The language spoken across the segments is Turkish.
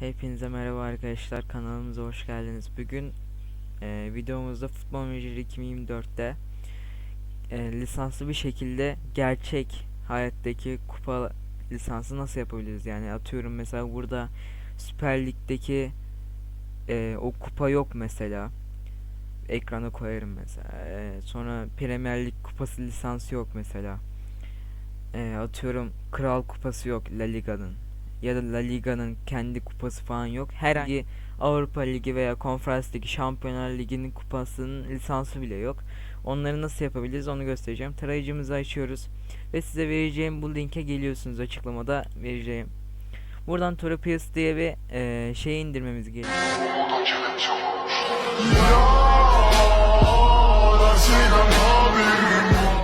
Hepinize merhaba arkadaşlar kanalımıza hoş geldiniz. Bugün e, videomuzda Futbol Manager 2024'te e, lisanslı bir şekilde gerçek hayattaki kupa lisansı nasıl yapabiliriz? Yani atıyorum mesela burada Süper Lig'deki e, o kupa yok mesela. Ekrana koyarım mesela. E, sonra Premier Lig kupası lisansı yok mesela. E, atıyorum Kral kupası yok La Liga'nın ya da La Liga'nın kendi kupası falan yok. Herhangi Avrupa Ligi veya Konferans Ligi, Şampiyonlar Ligi'nin kupasının lisansı bile yok. Onları nasıl yapabiliriz onu göstereceğim. Tarayıcımızı açıyoruz ve size vereceğim bu linke geliyorsunuz açıklamada vereceğim. Buradan Tropius diye bir eee şey indirmemiz gerekiyor.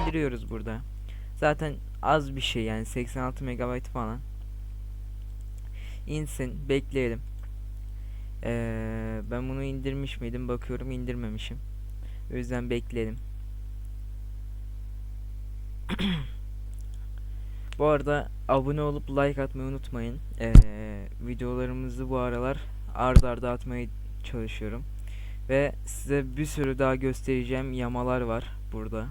indiriyoruz burada. Zaten az bir şey yani 86 MB falan. İnsin bekleyelim. Ee, ben bunu indirmiş miydim bakıyorum indirmemişim. O yüzden bekleyelim. bu arada abone olup like atmayı unutmayın. Ee, videolarımızı bu aralar ard arda atmaya çalışıyorum. Ve size bir sürü daha göstereceğim yamalar var burada.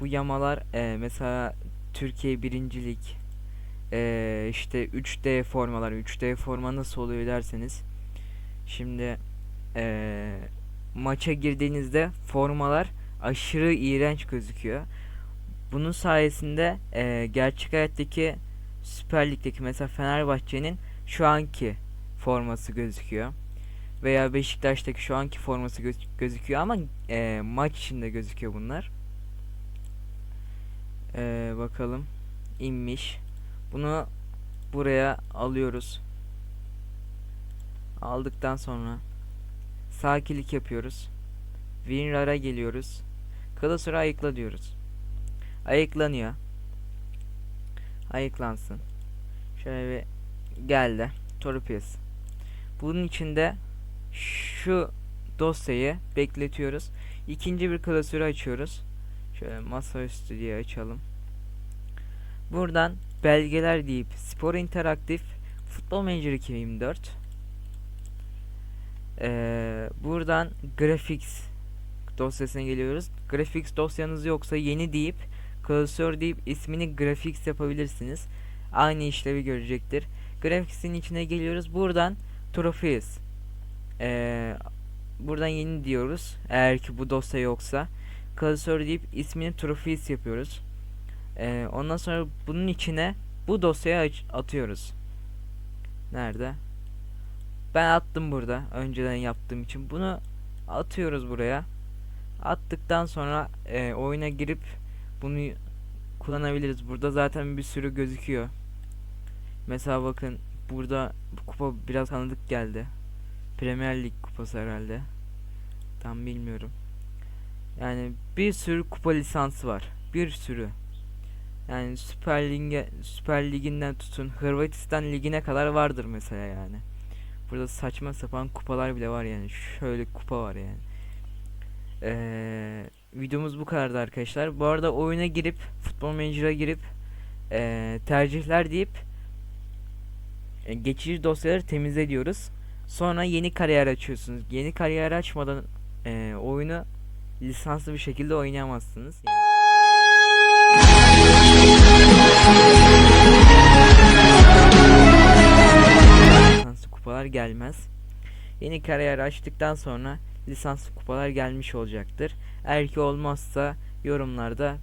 Bu yamalar e, mesela Türkiye birincilik e, işte 3D formalar 3D forma nasıl oluyor derseniz şimdi e, maça girdiğinizde formalar aşırı iğrenç gözüküyor. Bunun sayesinde e, gerçek hayattaki Süper Lig'deki mesela Fenerbahçe'nin şu anki forması gözüküyor. Veya Beşiktaş'taki şu anki forması göz- gözüküyor ama e, maç içinde gözüküyor bunlar. Ee, bakalım inmiş. Bunu buraya alıyoruz. Aldıktan sonra sağ klik yapıyoruz. WinRAR'a geliyoruz. Klasörü ayıkla diyoruz. Ayıklanıyor. Ayıklansın. Şöyle bir geldi. Torpius. Bunun içinde şu dosyayı bekletiyoruz. İkinci bir klasörü açıyoruz. Şöyle masaüstü diye açalım. Buradan belgeler deyip Spor Interaktif Futbol Manager 2024 ee, buradan Graphics dosyasına geliyoruz. Graphics dosyanız yoksa yeni deyip klasör deyip ismini Graphics yapabilirsiniz. Aynı işlevi görecektir. Graphics'in içine geliyoruz. Buradan Trophies ee, buradan yeni diyoruz. Eğer ki bu dosya yoksa klasör deyip ismini Trophies yapıyoruz. Ee, ondan sonra bunun içine bu dosyayı atıyoruz. Nerede? Ben attım burada. Önceden yaptığım için. Bunu atıyoruz buraya. Attıktan sonra e, oyuna girip bunu kullanabiliriz. Burada zaten bir sürü gözüküyor. Mesela bakın burada bu kupa biraz tanıdık geldi. Premier Lig kupası herhalde. Tam bilmiyorum. Yani bir sürü kupa lisansı var. Bir sürü. Yani Süper Lig'e Süper Liginden tutun Hırvatistan ligine kadar vardır mesela yani. Burada saçma sapan kupalar bile var yani. Şöyle kupa var yani. Ee, videomuz bu kadardı arkadaşlar. Bu arada oyuna girip Futbol Manager'a girip ee, tercihler deyip e, geçici dosyaları temizle diyoruz. Sonra yeni kariyer açıyorsunuz. Yeni kariyer açmadan ee, oyunu lisanslı bir şekilde oynayamazsınız. Lisanslı gelmez. Yeni kariyer açtıktan sonra lisanslı kupalar gelmiş olacaktır. Eğer ki olmazsa yorumlarda